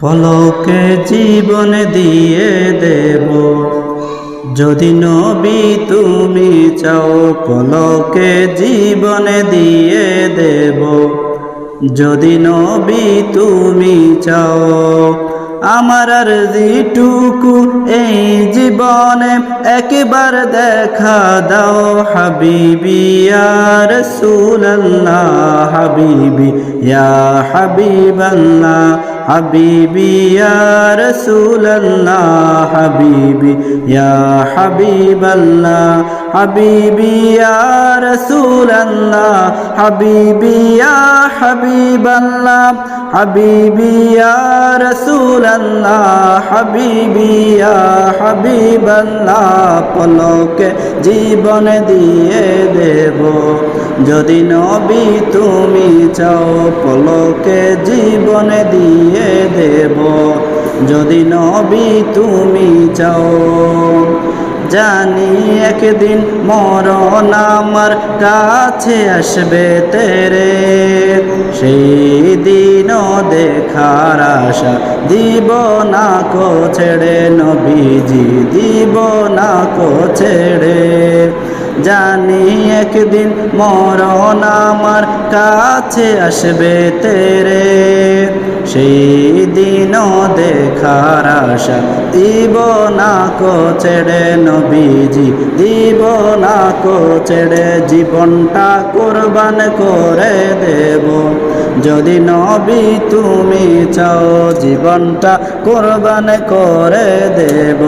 পলকে জীবন দিয়ে দেব। যদি নবী তুমি চাও, পলকে জীবন দিয়ে দেব। যদি নবী তুমি চাও, আমার আর যেটুকু এই জীবনে একবার দেখা দাও। হাবিবি আর সুল্লাহ হাবিবি ইয়া হাবিবাল্লাহ হাবিবি রাসূলুল্লাহ, হাবিবি হাবিবাল্লাহ, হাবিবি রাসূলুল্লাহ, হাবিবি হাবিবাল্লাহ, হাবিবি রাসূলুল্লাহ, হাবিবি হাবিবাল্লাহ, পলকে জীবন দিয়ে দেব। যদি নবী তুমি চাও, পলকে জীবন দিয়ে দেব। যদি নবী তুমি চাও, জানি একদিন মরণ আমার কাছে আসবে তেরে। সেই দিনও দেখার আশা দিব না কো ছেড়ে, নবীজি দিব না কো ছেড়ে। জানি একদিন মরণ আমার কাছে আসবে তেরে। সেই দিন দেখার আশা দিব না কো ছেড়ে নবীজি, দিব না কো ছেড়ে জীবনটা কোরবান করে দেব। যদি নবী তুমি চাও, জীবনটা কোরবান করে দেব।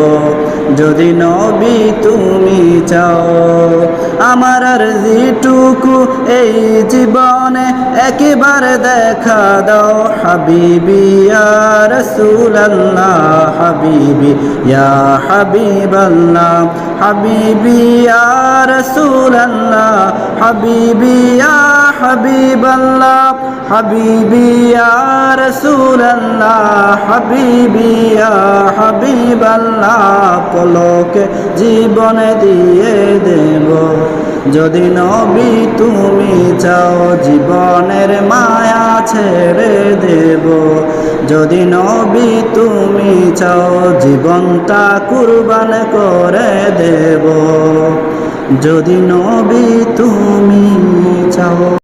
যদি নবী তুমি চাও, আমার আর যেটুকু এই জীবনে একেবারে দেখা দাও। হাবিবি রাসূলুল্লাহ, হাবিবি ইয়া হাবিবাল্লাহ, হাবিবি ইয়া রাসূলুল্লাহ হাবিবি ইয়া হাবিবাল্লাহ, হাবিবি ইয়া রাসূলুল্লাহ, হাবিবি হাবিবাল্লাহ, পলকে জীবন দিয়ে দেব। যদি নবী তুমি চাও, জীবনের মায়া ছেড়ে দেব। যদি নবী তুমি চাও, জীবনটা কুরবান করে দেব। যদি নবী তুমি চাও